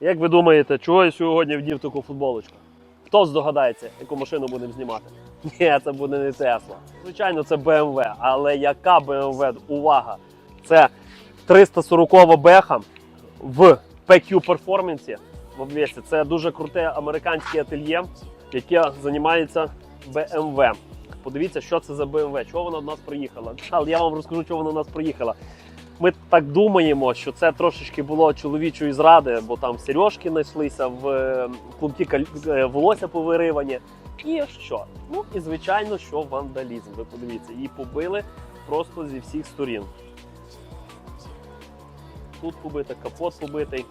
Як ви думаєте, чого я сьогодні вдів таку футболочку? Хто здогадається, яку машину будемо знімати? Ні, це буде не Тесла. Звичайно, це BMW. Але яка BMW? Увага! Це 340 беха в PQ Performance в обвесі. Це дуже круте американське ательє, яке займається BMW. Подивіться, що це за BMW, чого вона до нас приїхала. Але я вам розкажу, чого вона до нас приїхала. Ми так думаємо, що це трошечки було чоловічої зради, бо там сережки знайшлися в е, клубці каль- е, волосся повиривані. І що? Ну і звичайно, що вандалізм. Ви подивіться, її побили просто зі всіх сторін. Тут побита, капот побитий.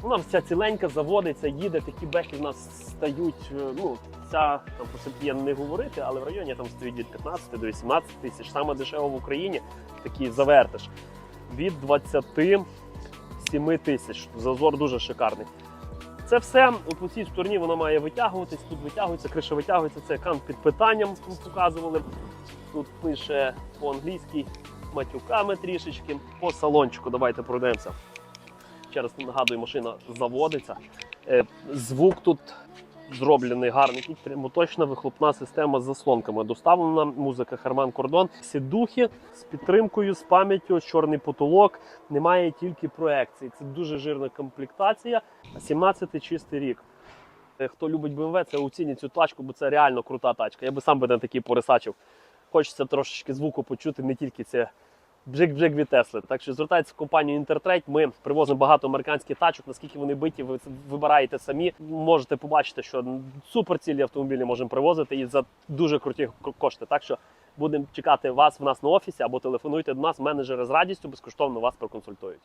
Вона вся ціленька заводиться, їде, такі бехи в нас стають. е, Ну, ця там по собі не говорити, але в районі там стоїть від 15 до 18 тисяч. Саме дешево в Україні такий завертиш. Від 27 тисяч. Зазор дуже шикарний. Це все по цій стороні воно має витягуватись, тут витягується, криша витягується, це екран під питанням ми показували. Тут пише по-англійськи матюками трішечки. По салончику давайте пройдемося. Ще раз нагадую, машина заводиться. Е, Звук тут зроблений гарний. Прямоточна вихлопна система з заслонками. Доставлена музика Харман Кордон. Сідухи з підтримкою, з пам'яттю, чорний потолок. Немає тільки проекції. Це дуже жирна комплектація. 17 чистий рік. Е, Хто любить BMW, це оцінить цю тачку, бо це реально крута тачка. Я би сам би на такий порисачив. Хочеться трошечки звуку почути, не тільки це бжик-бжик від Тесли. Так що звертайтеся в компанію Intertrade. Ми привозимо багато американських тачок. Наскільки вони биті, ви вибираєте самі. Можете побачити, що суперцільні автомобілі можемо привозити і за дуже круті кошти. Так що будемо чекати вас в нас на офісі або телефонуйте до нас. Менеджери з радістю безкоштовно вас проконсультують.